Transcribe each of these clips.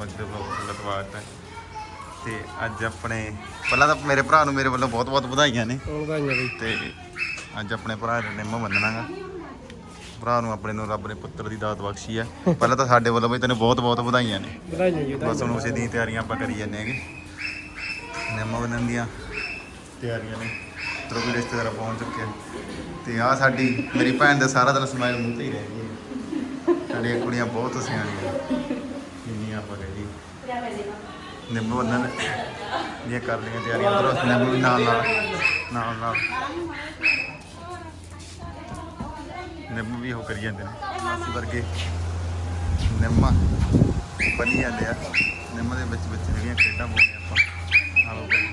ਤੋਂ ਅੱਜ ਦੇ ਵਲੌਗ ਦਾ ਸਵਾਗਤ ਹੈ ਤੇ ਅੱਜ ਆਪਣੇ ਪਹਿਲਾਂ ਤਾਂ ਮੇਰੇ ਭਰਾ ਨੂੰ ਮੇਰੇ ਵੱਲੋਂ ਬਹੁਤ-ਬਹੁਤ ਵਧਾਈਆਂ ਨੇ। ਵਧਾਈਆਂ ਬਈ। ਤੇ ਅੱਜ ਆਪਣੇ ਭਰਾ ਨੇ ਨਿੰਮ ਮੰਨਣਾਗਾ। ਭਰਾ ਨੂੰ ਆਪਣੇ ਨੂੰ ਰੱਬ ਨੇ ਪੁੱਤਰ ਦੀ ਦਾਤ ਬਖਸ਼ੀ ਹੈ ਪਹਿਲਾਂ ਤਾਂ ਸਾਡੇ ਵੱਲੋਂ ਵੀ ਤੈਨੂੰ ਬਹੁਤ-ਬਹੁਤ ਵਧਾਈਆਂ ਨੇ। ਵਧਾਈਆਂ ਜੀ ਬਸ ਹੁਣ ਉਸੇ ਦੀਆਂ ਤਿਆਰੀਆਂ ਆਪਾਂ ਕਰੀ ਜਾਂਦੇ ਹੈਗੇ। ਨਿੰਮ ਬੰਨਣ ਦੀਆਂ ਤਿਆਰੀਆਂ ਨੇ। ਤਰੋ ਵੀ ਰਿਸ਼ਤੇਦਾਰ ਪਹੁੰਚ ਚੁੱਕੇ ਤੇ ਆ ਸਾਡੀ ਮੇਰੀ ਭੈਣ ਦਾ ਸਾਰਾ ਦਿਨ ਸਮਾਈਲ ਮੂੰਹ ਤੇ ਹੀ ਰਹਿ ਗਈ। ਸਾਡੀਆਂ ਕੁੜੀਆਂ ਬਹੁਤ ਸਿਆਣੀਆਂ ਆਪਾਂ ਕਹੇ ਜੀ ਨਿੰਮ ਬੰਨਣ ਦੀਆਂ ਕਰ ਲਈਆਂ ਤਿਆਰੀਆਂ ਉਧਰੋਂ ਨਿੰਮ ਵੀ ਨਾਲ ਨਾਲ ਨਾਲ ਨਾਲ। ਨਿੰਮ ਵੀ ਉਹ ਕਰੀ ਜਾਂਦੇ ਨੇ ਮਾਸੀ ਵਰਗੇ। ਨਿੰਮ ਬਣੀ ਜਾਂਦੇ ਆ। ਨਿੰਮ ਦੇ ਵਿੱਚ ਵਿੱਚ ਜਿਹੜੀਆਂ ਖੇਡਾਂ ਪਾਉਂਦੇ ਆਪਾਂ ਆਲੋ ਕਰੀ।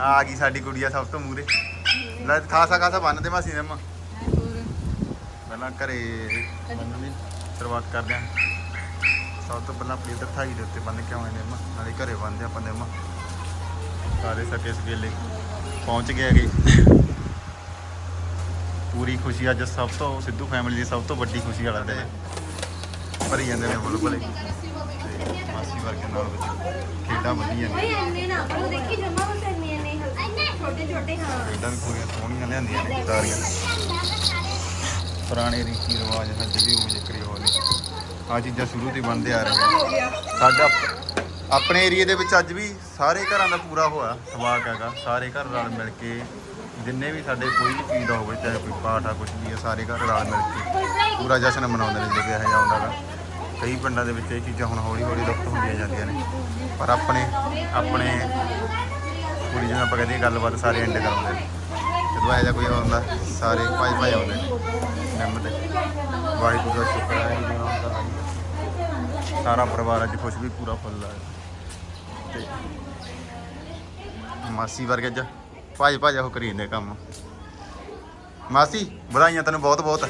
ਆ ਆ ਗਈ ਸਾਡੀ ਕੁੜੀਆ ਸਭ ਤੋਂ ਮੂਰੇ ਲੈ ਖਾਸਾ ਖਾਸਾ ਬੰਨਦੇ ਮਾਸੀ ਨਿੰਮ। ਪਹਿਲਾਂ ਘਰੇ ਬੰਨਣ ਦੀ ਸ਼ੁਰੂਆਤ ਕਰਦੇ ਆ। ਸਭ ਤੋਂ ਪਹਿਲਾਂ ਇੱਧਰ ਥਾਈ ਦੇ ਉੱਤੇ ਬੰਨ ਕੇ ਆਉਂਦੇ ਨਿੰਮ ਨਾਲੇ ਘਰੇ ਬੰਨਦੇ ਆਪਾਂ ਨਿੰਮ ਸਾਰੇ ਸਕੇ ਸਕੇਲੇ ਪਹੁੰਚ ਗਏ ਹੈਗੇ। ਪੂਰੀ ਖੁਸ਼ੀ ਅੱਜ ਸਭ ਤੋਂ ਸਿੱਧੂ ਫੈਮਿਲੀ ਦੀ ਸਭ ਤੋਂ ਵੱਡੀ ਖੁਸ਼ੀ ਵਾਲਾ ਡੇ ਭਰੀ ਜਾਂਦੇ ਨੇ ਬੁੱਲ ਭਲੇ। ਮਾਸੀ ਵਰਗੇ ਨਾਲ ਵਿੱਚ ਖੇਡਾਂ ਵਧੀਆ ਨੇ। ਓਏ ਐਨੇ ਨਾ ਉਹ ਦੇਖੀ ਜਮਾ ਬਸ ਐਨੇ ਐਨੇ ਛੋਟੇ ਛੋਟੇ ਹਾਂ। ਖੇਡਾਂ ਵੀ ਪੂਰੀਆਂ ਸੋਹਣੀਆਂ ਲਿਆਂਦੀਆਂ ਨੇ ਸਾਰੀਆਂ ਪੁਰਾਣੇ ਰੀਤੀ ਰਿਵਾਜ ਹਜੇ ਵੀ ਉਹ ਜ਼ਿਕਰ ਹੋ ਨੇ। ਆ ਚੀਜ਼ਾਂ ਸ਼ੁਰੂ ਤੋਂ ਹੀ ਬਣਦੇ ਆ ਰਹੇ ਸਾਡਾ ਆਪ- ਆਪਣੇ ਏਰੀਏ ਦੇ ਵਿੱਚ ਅੱਜ ਵੀ ਸਾਰੇ ਘਰਾਂ ਦਾ ਪੂਰਾ ਹੋਇਆ ਸਵਾਗ ਹੈਗਾ। ਸਾਰੇ ਘਰ ਰਲ ਮਿਲ ਕੇ ਜਿੰਨੇ ਵੀ ਸਾਡੇ ਕੋਈ ਵੀ ਚੀਜ਼ ਦਾ ਹੋਵੇ ਚਾਹੇ ਕੋਈ ਪਾਠ ਆ ਕੁਝ ਵੀ ਆ ਸਾਰੇ ਘਰ ਰਲ ਮਿਲ ਕੇ ਪੂਰਾ ਜਸ਼ਨ ਮਨਾਉਂਦੇ ਨੇ ਜਿਵੇਂ ਇਹ ਆਉਂਦਾ ਗਾ। ਕਈ ਪਿੰਡਾਂ ਦੇ ਵਿੱਚ ਇਹ ਚੀਜ਼ਾਂ ਹੁਣ ਹੌਲੀ ਹੌਲੀ ਲੁਪਤ ਹੁੰਦੀਆਂ ਜਾਂਦੀਆਂ ਨੇ। ਪਰ ਆਪਣੇ ਆਪਣੇ ਪੂਰੀ ਜਿਵੇਂ ਆਪਾਂ ਕਹਿੰਦੇ ਗੱਲਬਾਤ ਸਾਰੇ ਐਂਡ ਕਰਾਉਂਦੇ ਨੇ। ਜਦੋਂ ਇਹੋ ਜਿਹਾ ਕੋਈ ਆਉਂਦਾ ਸਾਰੇ ਭਾਈ ਭਾਈ ਆਉਂਦੇ ਨੇ। ਨਿੰਮ ਤੇ। ਵਾਹਿਗੁਰੂ ਦਾ ਸ਼ੁਕਰ ਹੈ ਜੀ ਆਉਂਦਾ। ਹੈ ਸਾਰਾ ਪਰਿਵਾਰ ਅੱਜ ਖੁਸ਼ ਵੀ ਪੂਰਾ ਫੁੱਲ ਹੈ ਤੇ ਮਾਸੀ ਵਰਗੇ ਅੱਜ ਭਾਜ ਭਾਜ ਉਹ ਕਰੀ ਜਾਂਦੇ ਕੰਮ। ਮਾਸੀ ਵਧਾਈਆਂ ਤੈਨੂੰ ਬਹੁਤ ਬਹੁਤ।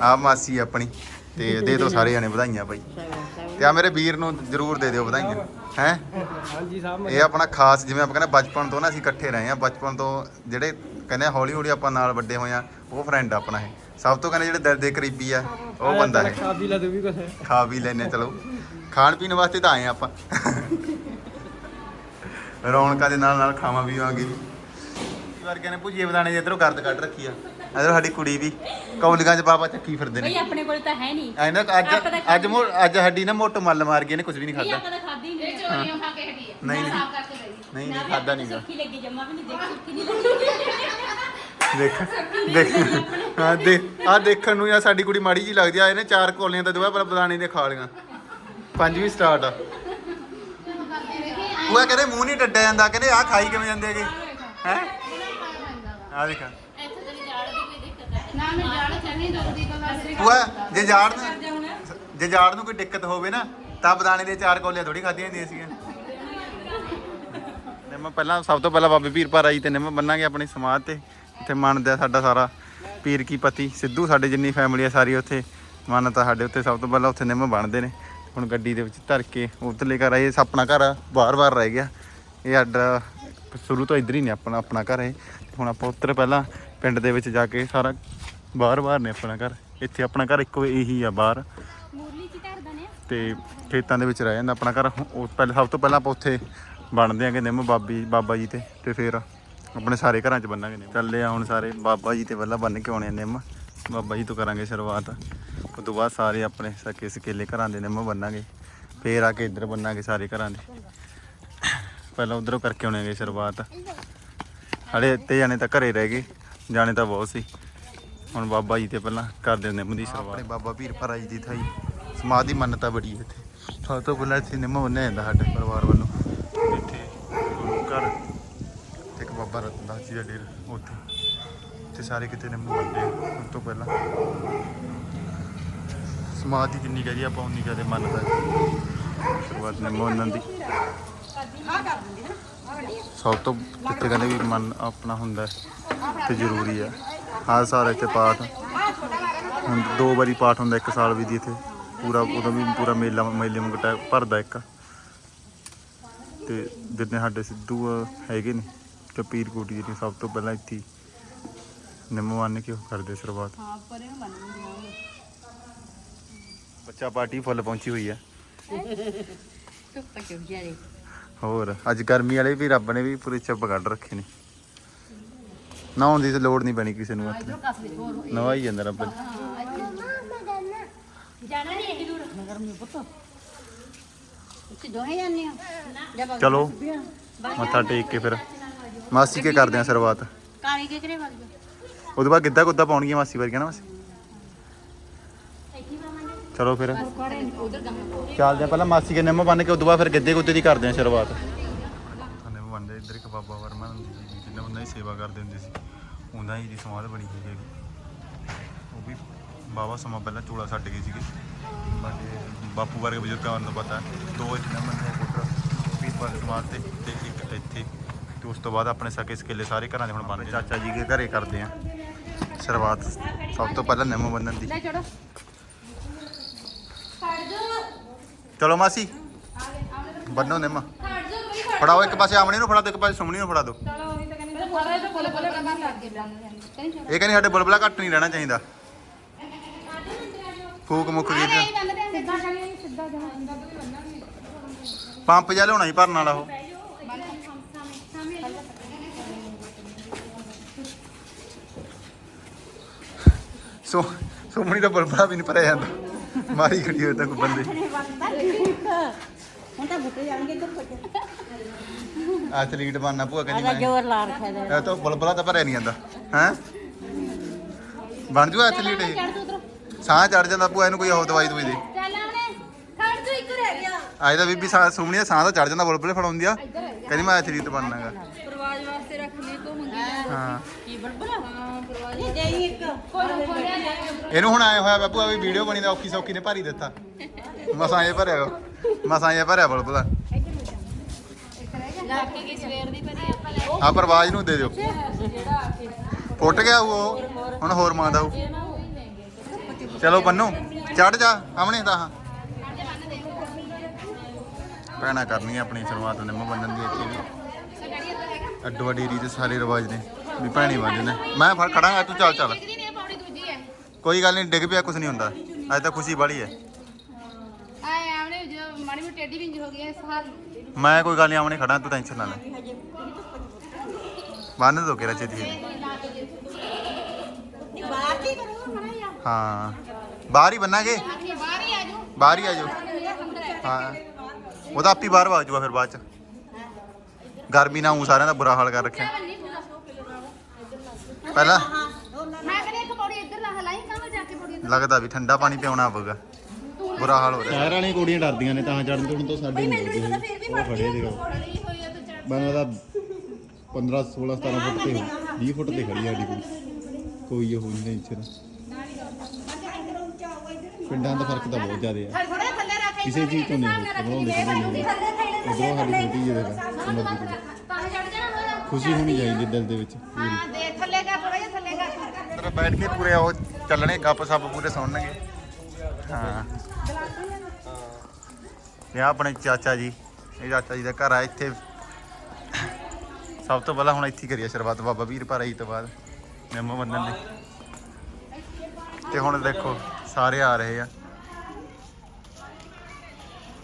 ਆ ਮਾਸੀ ਆਪਣੀ ਤੇ ਦੇ ਦਿਓ ਸਾਰੇ ਜਣੇ ਵਧਾਈਆਂ ਭਾਈ ਤੇ ਆ ਮੇਰੇ ਵੀਰ ਨੂੰ ਜਰੂਰ ਦੇ ਦਿਓ ਵਧਾਈਆਂ ਹੈ? ਹਾਂਜੀ ਸਾਹਿਬ ਇਹ ਆਪਣਾ ਖਾਸ ਜਿਵੇਂ ਆਪਾਂ ਕਹਿੰਦੇ ਬਚਪਨ ਤੋਂ ਨਾ ਅਸੀਂ ਇਕੱਠੇ ਰਹੇ ਆ ਬਚਪਨ ਤੋਂ ਜਿਹੜੇ ਕਹਿੰਦੇ ਹੌਲੀ ਹੌਲੀ ਆਪਾਂ ਨਾਲ ਵੱਡੇ ਹੋਏ ਆ ਉਹ ਫਰੈਂਡ ਆਪਣਾ ਇਹ। ਸਭ ਤੋਂ ਕਹਿੰਦੇ ਜਿਹੜੇ ਦਿਲ ਦੇ ਕਰੀਬੀ ਆ ਉਹ ਬੰਦਾ ਹੈ। ਖਾ ਪੀ ਲਾ ਤੂੰ ਵੀ ਕੁਛ। ਖਾ ਵੀ ਲੈਨੇ ਚਲੋ। ਖਾਣ ਪੀਣ ਵਾਸਤੇ ਤਾਂ ਆਏ ਆ ਆਪਾਂ। ਰੌਣਕਾਂ ਦੇ ਨਾਲ ਨਾਲ ਖਾਵਾਂ ਵੀ। ਆਵਾਂਗੇ ਵੀ ਵਰਗਿਆਂ ਨੇ ਭੁਜੀਏ ਬਦਾਣੇ ਇਧਰੋਂ ਗਰਦ ਕੱਢ ਰੱਖੀ ਆ ਇਧਰੋਂ ਸਾਡੀ ਕੁੜੀ ਵੀ ਕੌਲੀਆਂ 'ਚ ਬਾਬਾ ਚੱਕੀ ਫਿਰਦੇ ਬਈ ਨੇ ਆਪਣੇ ਕੋਲ ਤਾਂ ਹੈ ਨਹੀਂ ਐ ਨਾ ਅੱਜ ਆਪਾਂ ਤਾਂ ਅੱਜ ਮੋ ਅੱਜ ਸਾਡੀ ਨਾ ਮੋਟ ਮੱਲ ਮਾਰ ਗਈ ਇਹਨੇ ਕੁਝ ਵੀ ਨਹੀਂ ਨਹੀਂ ਖਾਦਾ ਆਪਾਂ ਤਾਂ ਖਾਦੀ ਨਹੀਂ ਚੋਰੀਆਂ ਖਾ ਕੇ ਹਟੀ ਨਹੀਂ ਨਹੀਂ। ਸਾਫ਼ ਕਰਕੇ ਗਈ। ਨਹੀਂ ਨਹੀਂ ਖਾਦਾ ਨਹੀਂਗਾ ਸੁੱਕੀ ਲੱਗੀ ਜਮਾ ਵੀ ਨਹੀਂ ਦੇਖ ਸੁੱਕੀ ਨਹੀਂ ਲੱਗੀ। ਦੇਖ ਦੇਖ ਹਾਂ, ਦੇ ਆ ਦੇਖਣ ਨੂੰ ਯਾ ਸਾਡੀ ਕੁੜੀ ਮਾੜੀ ਜੀ ਲੱਗਦੀ ਆ, ਇਹਨੇ ਚਾਰ ਕੋਲੀਆਂ ਤਾਂ ਦੁਆ ਪਰ ਬਦਾਣੇ ਦੇ ਖਾ ਲੀਆਂ ਪੰਜਵੀਂ ਸਟਾਰਟ ਆ। ਉਹ ਕਹਿੰਦੇ ਮੂੰਹ ਨਹੀਂ ਡੱਡਿਆ ਜਾਂਦਾ, ਕਹਿੰਦੇ ਆ ਖਾਈ ਕਿਵੇਂ ਜਾਂਦੇ ਹੈਗੇ? ਹੈ? ਆ ਦੇਖ। ਨਾ ਮੈਂ ਜਾੜ ਚੰਨੀ ਦੁਖਦੀ ਉਹ ਜੇ ਜਾੜ ਨੂੰ ਜੇ ਜਾੜ ਨੂੰ ਕੋਈ ਦਿੱਕਤ ਹੋਵੇ ਨਾ, ਤਾਂ ਬਦਾਣੇ ਦੇ ਚਾਰ ਕੋਲੀਆਂ ਥੋੜੀ ਖਾਧੀਆਂ ਹੁੰਦੀਆਂ ਸੀਗੀਆਂ। ਨਿੰਮ ਪਹਿਲਾਂ ਸਭ ਤੋਂ ਪਹਿਲਾਂ ਬਾਬੇ ਪੀਰ ਭਾਰਾ ਜੀ ਤੇ ਨਿੰਮ ਬੰਨਾਂਗੇ ਆਪਣੀ ਸਮਾਧ ਤੇ, ਇੱਥੇ ਮੰਨਦਾ ਸਾਡਾ ਸਾਰਾ। ਪੀਰ ਕੀ ਪਤੀ ਸਿੱਧੂ ਸਾਡੇ ਜਿੰਨੀ ਫੈਮਿਲੀ ਆ ਸਾਰੀ ਉੱਥੇ। ਮੰਨਤਾ ਸਾਡੇ ਉੱਤੇ ਸਭ ਤੋਂ ਪਹਿਲਾਂ ਉੱਥੇ ਨਿੰਮ ਬਣਦੇ ਨੇ। ਹੁਣ ਗੱਡੀ ਦੇ ਵਿੱਚ ਧਰ ਕੇ ਉਧਰਲੇ ਘਰ ਆਏ ਆਪਣਾ ਘਰ ਆ ਬਾਰ-ਬਾਰ ਰਹਿ ਗਿਆ। ਇਹ ਸਾਡਾ ਸ਼ੁਰੂ ਤੋਂ ਇੱਧਰ ਹੀ ਨੇ ਆਪਣਾ ਆਪਣਾ ਘਰ ਹੈ ਹੁਣ ਆਪਾਂ ਉੱਤਰ ਪਹਿਲਾਂ ਪਿੰਡ ਦੇ ਵਿੱਚ ਜਾ ਕੇ ਸਾਰਾ ਬਾਰ-ਬਾਰ ਨੇ ਆਪਣਾ ਘਰ। ਇੱਥੇ ਆਪਣਾ ਘਰ ਇੱਕੋ ਇਹੀ ਆ ਬਾਹਰ। ਮੂਰਲੀ ਚ ਧਰਦਾ ਨੇ। ਤੇ ਖੇਤਾਂ ਦੇ ਵਿੱਚ ਰਹਿ ਜਾਂਦਾ ਆਪਣਾ ਘਰ। ਉਹ ਪਹਿਲਾਂ ਸਭ ਤੋਂ ਪਹਿਲਾਂ ਆਪਾਂ ਉੱਥੇ ਬਣਦੇ ਆਂਗੇ ਨਿੰਮ ਬਾਬੀ ਬਾਬਾ ਜੀ ਤੇ ਤੇ ਫਿਰ ਆਪਣੇ ਸਾਰੇ ਘਰਾਂ 'ਚ ਬੰਨਾਂਗੇ ਨਿੰਮ। ਚੱਲੇ ਆ ਹੁਣ ਸਾਰੇ। ਬਾਬਾ ਜੀ ਤੇ ਪਹਿਲਾਂ ਬੰਨ ਕੇ ਆਉਣੇ ਆ ਨਿੰਮ। ਬਾਬਾ ਜੀ ਤੋਂ ਕਰਾਂਗੇ ਸ਼ੁਰੂਆਤ। ਉਸ ਤੋਂ ਬਾਅਦ ਸਾਰੇ ਆਪਣੇ ਸਕੇ ਸਕੇਲੇ ਘਰਾਂ ਦੇ ਨਿੰਮ ਬੰਨਾਂਗੇ। ਫੇਰ ਆ ਕੇ ਇੱਧਰ ਬੰਨਾਂਗੇ ਸਾਰੇ ਘਰਾਂ ਦੇ। ਪਹਿਲਾਂ ਉਧਰੋਂ ਕਰਕੇ ਆਉਣੇ ਆਉਣੇਗੇ ਸ਼ੁਰੂਆਤ। ਹਲੇ ਇੱਥੇ ਜਾਣੇ ਤਾਂ ਘਰੇ ਰਹਿ ਗਏ। ਜਾਣੇ ਤਾਂ ਬਹੁਤ ਸੀ। ਹੁਣ ਬਾਬਾ ਜੀ ਤੇ ਪਹਿਲਾਂ ਕਰਦੇ ਹਾਂ ਨਿੰਮ ਦੀ ਸ਼ੁਰੂਆਤ। ਆਪਣੇ ਬਾਬਾ ਪੀਰ ਭਰਾ ਜੀ ਦੀ ਥਾਈ। ਸਮਾਧ ਦੀ ਮੰਨਤਾ ਬੜੀ ਹੈ ਇੱਥੇ। ਸਭ ਤੋਂ ਪਹਿਲਾਂ ਇੱਥੇ ਨਿੰਮ ਬੰਨਿਆ ਜਾਂਦਾ ਸਾਡੇ ਪਰਿਵਾਰ ਵੱਲ ਇੱਥੇ ਗੁਰੂ ਘਰ ਤੇ ਇੱਕ ਬਾਬਾ ਦਾ ਡੇਰ ਉੱਥੇ। ਤੇ ਸਾਰੇ ਕਿਤੇ ਨੇ ਬੰਨਦੇ ਆ, ਸਭ ਤੋਂ ਪਹਿਲਾਂ। ਸਮਾਧ ਦੀ ਜਿੰਨੀ ਕਹਦੀ ਆਪਾਂ ਉਨੀ ਕਹਦੇ ਮੰਨਦਾ ਸ਼ੁਰੂਆਤ ਨੇ ਬੰਨਣ ਦੀ। ਸਭ ਤੋਂ ਕਿਤੇ ਕਹਿੰਦੇ ਵੀ ਮਨ ਆਪਣਾ ਹੁੰਦਾ ਤੇ ਜ਼ਰੂਰੀ ਹੈ। ਹਰ ਸਾਲ ਇੱਥੇ ਪਾਠ। ਹੁਣ ਦੋ ਵਾਰੀ ਪਾਠ ਹੁੰਦਾ, ਇੱਕ ਸਾਲ ਵੀ ਦੀ ਇੱਥੇ। ਪੂਰਾ ਉਦੋਂ ਵੀ ਪੂਰਾ ਮੇਲਾ, ਮੇਲੇ ਮੁਕਟਾ ਭਰਦਾ ਇੱਕ। ਤੇ ਜਿੰਨੇ ਸਾਡੇ ਸਿੱਧੂ ਹੈਗੇ ਨੇ। ਤੇ ਪੀਰ ਕੋਟੀ ਜਿਹੜੀ ਸਭ ਤੋਂ ਪਹਿਲਾਂ ਇੱਥੇ ਹੀ। ਨਿੰਮ ਮੰਨ ਕੇ ਉਹ ਕਰਦੇ ਸ਼ੁਰੂਆਤ। ਹਾਂ ਪਰੇ ਨੂੰ ਬੰਨ ਦਿੰਦੇ ਬੱਚਾ ਪਾਰਟੀ ਫੁੱਲ ਪਹੁੰਚੀ ਹੋਈ ਹੈ ਵਿਚਾਰੇ ਹੋਰ ਅੱਜ ਗਰਮੀ ਵਾਲੇ ਵੀ ਰੱਬ ਨੇ ਵੀ ਪੂਰੇ ਚੱਪ ਕੱਢ ਰੱਖੇ ਨੇ। ਨਹਾਉਣ ਦੀ ਤੇ ਲੋੜ ਨਹੀਂ ਪੈਣੀ ਕਿਸੇ ਨੂੰ ਇੱਥੇ ਕਸ ਦੇ ਹੋਰ ਨਵਾਈ ਜਾਂਦਾ ਰੱਬ ਨੇ। ਜਾਣਾ ਨਹੀਂ ਏਡੀ ਦੂਰ। ਮਗਰ ਮੇ ਪੁੱਤ। ਤੁਸੀਂ ਦੋਹੇ ਜਾਂਦੇ ਹੋ? ਜਬ ਚਲੋ ਮੱਥਾ ਟੇਕ ਕੇ ਫਿਰ। ਮਾਸੀ ਕੇ ਕਰਦੇ ਆ ਸ਼ੁਰੂਆਤ। ਕਾਲੀ ਕੇ ਕਰੇ ਵੱਲ ਉਹਦੇ ਬਾਅਦ ਗਿੱਧਾ ਗੁੱਦਾ ਪਾਉਣਗੀਆਂ ਮਾਸੀ ਵਰਗੀਆਂ ਨਾ ਮਾਸੀ। ਚਲੋ ਫਿਰ। ਚੱਲਦੇ ਆ ਪਹਿਲਾਂ ਮਾਸੀ ਕੇ ਨਿੰਮ ਬੰਨ ਕੇ ਉਦੋਂ ਬਾਅਦ ਫਿਰ ਗਿੱਧੇ ਗੁੱਦੇ ਦੀ ਕਰਦੇ ਆ ਸ਼ੁਰੂਆਤ। ਨਿੰਮ ਬੰਨਦੇ ਇੱਧਰ ਇੱਕ ਬਾਬਾ ਵਰਮਾ ਹੁੰਦੀ ਸੀ ਜਿਹਨੇ ਉਹਨਾਂ ਦੀ ਸੇਵਾ ਕਰਦੇ ਹੁੰਦੇ ਸੀ। ਉਹਨਾਂ ਹੀ ਦੀ ਸਮਾਧ ਬਣੀ ਹੋਈ ਹੈਗੀ ਉਹ ਵੀ ਬਾਬਾ ਸਮਾਂ ਪਹਿਲਾਂ ਚੂਲਾ ਛੱਡ ਗਏ ਸੀਗੇ। ਬਾਕੀ ਬਾਪੂ ਵਰਗੇ ਬਜ਼ੁਰਗਾਂ ਨੂੰ ਪਤਾ। ਦੋ ਇੱਥੇ ਨਿੰਮ ਬੰਨਦੇ ਪੁੱਤਰ ਵੀਰਪਾਲ ਸਮਾਧ ਤੇ ਤੇ ਇੱਕ ਇੱਥੇ। ਤੇ ਉਸ ਤੋਂ ਬਾਅਦ ਆਪਣੇ ਸਕੇ ਸਕੇਲੇ ਸਾਰੇ ਘਰਾਂ ਦੇ ਹੁਣ ਬੰਨਦੇ ਚਾਚਾ ਜੀ ਦੇ ਘਰੇ ਕਰਦੇ ਆ। ਸ਼ੁਰੂਆਤ ਸਭ ਤੋਂ ਪਹਿਲਾਂ ਨਿੰਮ ਬੰਨਣ ਦੀ। ਲੈ ਚੜੋ। ਖੜ ਜਾ। ਚਲੋ ਮਾਸੀ ਬੰਨੋ ਨਿੰਮ। ਜਾ ਫੜਾਓ ਇੱਕ ਪਾਸੇ ਆਮਣੇ ਨੂੰ ਫੜਾ ਦਿਓ ਇੱਕ ਪਾਸੇ ਸੁਮਣੀ ਨੂੰ ਫੜਾ ਦਿਓ। ਇਹ ਕਹਿੰਦੇ ਸਾਡੇ ਬੁਲਬੁਲਾ ਘੱਟ ਨਹੀਂ ਰਹਿਣਾ ਚਾਹੀਦਾ। ਫੂਕ ਮੁੱਕ ਗਈ ਤੇ ਪੰਪ ਜਿਹਾ ਲਿਆਉਣਾ ਸੀ ਭਰਨ ਵਾਲਾ ਉਹ। ਸੋ ਸੁਮਣੀ ਦਾ ਬੁਲਬੁਲਾ ਵੀ ਨਹੀਂ ਭਰਿਆ ਜਾਂਦਾ। ਮਾਰੀ ਖੜੀ ਹੋਈ ਤਾਂ ਕੋਈ ਬੰਦੇ। ਹੁਣ ਤਾਂ ਬੁੱਟੇ ਜਾਣਗੇ ਇੱਧਰ ਪੁੱਟ ਐਥਲੀਟ ਬਣਨਾ ਭੂਆ ਕਹਿੰਦੀ ਮੈਂ। ਜੋਰ ਲਾ ਰੱਖਿਆ ਦੇ ਇਹ ਤਾਂ ਬੁਲਬੁਲਾ ਤਾਂ ਭਰਿਆ ਨਹੀਂ ਜਾਂਦਾ। ਹੈ? ਬਣ ਜੂ ਐਥਲੀਟ ਇਹ? ਸਾਹ ਚੜ ਜਾਂਦਾ ਭੂਆ ਇਹਨੂੰ ਕੋਈ ਹੋਰ ਦਵਾਈ ਦਵਾਈ ਦੇ। ਚੱਲ ਆਵਣੇ ਖੜ ਜਾ ਇੱਕ ਰਹਿ ਗਿਆ। ਅੱਜ ਤਾਂ ਬੀਬੀ ਸਾਹ ਸੁਮਣੀ ਦਾ ਸਾਹ ਤਾਂ ਚੜ ਜਾਂਦਾ ਬੁਲਬੁਲੇ ਫੜਾਉਂਦੀ ਆ। ਕਹਿੰਦੀ ਮੈਂ ਐਥਲੀਟ ਬਣਨਾਗਾ ਪ੍ਰਵਾਜ ਵਾਸਤੇ ਰੱਖ ਲਈ ਤੋਂ ਮੰਗੀ ਹਾਂ। ਕੀ ਬਲਬਲਾ? ਹਾਂ ਪਰਵਾਹ ਨਹੀਂ ਦੇਈ ਇੱਕ। ਕੋਈ ਬੋਲਿਆ ਜਾ ਇਹਨੂੰ ਹੁਣ ਆਇਆ ਹੋਇਆ ਬਾਪੂ ਆ ਵੀ ਵੀਡੀਓ ਬਣੀ ਦਾ ਔਖੀ ਸੌਖੀ ਨੇ ਭਰੀ ਦਿੱਤਾ। ਮਸਾਂ ਇਹ ਭਰਿਆ ਮਸਾਂ ਇਹ ਭਰਿਆ ਲੱਗ ਕੇ ਸਵੇਰ ਦੀ ਭਰੀ ਆਪਾਂ ਲੈ ਆ ਪਰਵਾਜ ਨੂੰ ਦੇ ਦਿਓ। ਫੁੱਟ ਗਿਆ ਉਹ ਹੁਣ ਹੋਰ ਮੰਗਦਾ ਉਹ। ਚਲੋ ਬੰਨੋ ਚੜ ਜਾ ਆਮਣੇ ਤਾਂ। ਪੈਣਾ ਕਰਨੀ ਆ ਆਪਣੀ ਸ਼ੁਰੂਆਤ ਨਿੰਮ ਬੰਨਣ ਦੀ ਇੱਥੇ ਵੀ। ਅੱਡੋ ਅੱਡੀ ਰੀਤ ਸਾਰੇ ਰਿਵਾਜ ਨੇ। ਵੀ ਭੈਣੀ ਬੰਨਦੇ ਨੇ ਮੈਂ ਫੜ ਖੜਾਂਗਾ ਤੂੰ ਚੱਲ ਚੱਲ। ਕਿਹਦੀ ਨੇ ਪੌੜੀ ਦੂਜੀ ਹੈ। ਕੋਈ ਗੱਲ ਨਹੀਂ ਡਿੱਗ ਪਿਆ ਕੁਝ ਨਹੀਂ ਹੁੰਦਾ। ਅੱਜ ਤਾਂ ਖੁਸ਼ੀ ਬਾਲੀ ਹੈ। ਆਏ ਆਵਣੇ ਜੋ ਮਾੜੀ ਮੋਟੀ ਟੇਡੀ ਵਿੰਜ ਹੋ ਗਈ ਹੈ ਸਾਲ ਮੈਂ ਕੋਈ ਗੱਲ ਨਹੀਂ ਆਮਣੇ ਖੜਾ ਤੂੰ ਟੈਨਸ਼ਨ ਨਾ ਲੈ। ਬੰਨ ਦੋ ਕਿਰਾ। ਨਹੀਂ ਬਾਹਰ ਕੀ ਕਰੂਗਾ ਹਾਂ। ਬਾਹਰ ਹੀ ਬੰਨਾਂਗੇ। ਆਖੀ ਬਾਹਰ ਹੀ ਆ ਜਾਓ। ਬਾਹਰ ਹੀ ਆ ਜਾਓ। ਅੰਦਰ ਹੈ। ਹਾਂ ਉਹਦਾ ਆਪੀ ਬਾਹਰ ਵਾ ਜਾਊਗਾ ਫਿਰ ਬਾਅਦ ਚ। ਗਰਮੀ ਨਾਲ ਊਂ ਸਾਰਿਆਂ ਦਾ ਬੁਰਾ ਹਾਲ ਕਰ ਰੱਖਿਆ। ਪਹਿਲਾਂ? ਮੈਂ ਕਹਿੰਦੀ ਇੱਕ ਪੌੜੀ ਇੱਧਰ ਲਾ ਹਲਾਈ ਕਾਹ ਜਾ ਕੇ ਪੌੜੀ ਇੱਧਰ? ਲੱਗਦਾ ਵੀ ਠੰਡਾ ਪਾਣੀ ਪਿਆਉਣਾ ਪਊਗਾ। ਬੁਰਾ ਹਾਲ ਹੋ ਰਿਹਾ। ਸ਼ਹਿਰ ਵਾਲੀਆਂ ਕੁੜੀਆਂ ਡਰਦੀਆਂ ਨੇ ਤਾਂ ਚੜਨ ਤੋਂ ਤੋਂ ਸਾਡੇ ਨਹੀਂ ਉਹ ਖੜੇ ਦੇਖੋ ਪੌੜੀ ਹੋਈ ਹੈ ਤਾਂ ਚੜ ਬੰਦਾ ਦਾ 15 16 17 ਫੁੱਟ ਤੇ 20 ਫੁੱਟ ਤੇ ਖੜੀ ਆ ਸਾਡੀ ਕੁੜੀ ਕੋਈ ਉਹ ਨਹੀਂ ਇੱਥੇ ਪਿੰਡਾਂ ਦਾ ਫ਼ਰਕ ਤਾਂ ਬਹੁਤ ਜ਼ਿਆਦਾ ਆ। ਥੋੜਾ ਥੱਲੇ ਰੱਖ ਕਿਸੇ ਚੀਜ਼ ਤੋਂ ਨਹੀਂ ਕਦੇ ਨਹੀਂ। ਉਧਰੋਂ ਸਾਡੀ ਛੋਟੀ ਜਿਹੀ ਦੇਖਾ। ਹੋਇਆ ਖੁਸ਼ੀ ਹੋਣੀ ਚਾਹੀਦੀ ਦਿਲ ਦੇ ਵਿੱਚ। ਹਾਂ ਦੇ ਥੱਲੇ ਕਰ ਥੋੜਾ ਜਿਹਾ ਥੱਲੇ ਕਰ ਬੈਠ ਕੇ ਪੂਰੇ ਉਹ ਚੱਲਣੇ, ਗੱਪ ਸੱਪ ਪੂਰੇ ਸੁਣਨਗੇ। ਹਾਂ। ਇਹ ਆਪਣੇ ਚਾਚਾ ਜੀ, ਇਹ ਚਾਚਾ ਜੀ ਦਾ ਘਰ ਆ, ਇੱਥੇ ਸਭ ਤੋਂ ਪਹਿਲਾਂ ਹੁਣ ਇੱਥੇ ਹੀ ਕਰੀਏ ਸ਼ੁਰੂਆਤ, ਬਾਬਾ ਵੀਰ ਭਾਰਾ ਤੋਂ ਬਾਅਦ ਨਿੰਮ ਬੰਨਣ ਦੇ। ਤੇ ਹੁਣ ਦੇਖੋ, ਸਾਰੇ ਆ ਰਹੇ ਆ।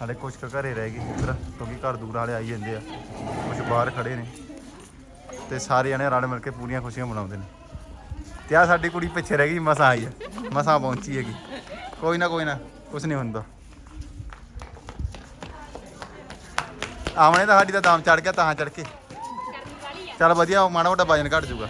ਹਾਲੇ ਕੁਝ ਕੁ ਘਰੇ ਰਹਿ ਗਏ ਇੱਧਰ, ਕਿਉਂਕਿ ਘਰ ਦੂਰ ਵਾਲੇ ਆਈ ਜਾਂਦੇ ਆ। ਕੁਝ ਬਾਹਰ ਖੜੇ ਨੇ। ਤੇ ਸਾਰੇ ਜਣੇ ਰਲ ਮਿਲ ਕੇ ਪੂਰੀਆਂ ਖੁਸ਼ੀਆਂ ਮਨਾਉਂਦੇ ਨੇ। ਤੇ ਆ ਸਾਡੀ ਕੁੜੀ ਪਿੱਛੇ ਰਹਿ ਗਈ, ਮਸਾਂ ਆਈ ਆ। ਮਸਾਂ ਪਹੁੰਚੀ ਹੈਗੀ। ਕੋਈ ਨਾ ਕੋਈ ਨਾ, ਕੁਛ ਨਹੀਂ ਹੁੰਦਾ। ਆਵਣੇ ਤਾਂ ਸਾਡੀ ਦਾ ਦਾਮ ਚੜ ਗਿਆ, ਤਾਂ ਚੜ ਕੇ। ਚੱਲ ਵਧੀਆ, ਮਾੜਾ ਮੋਟਾ ਵਜਨ ਘਟ ਜਾਊਗਾ।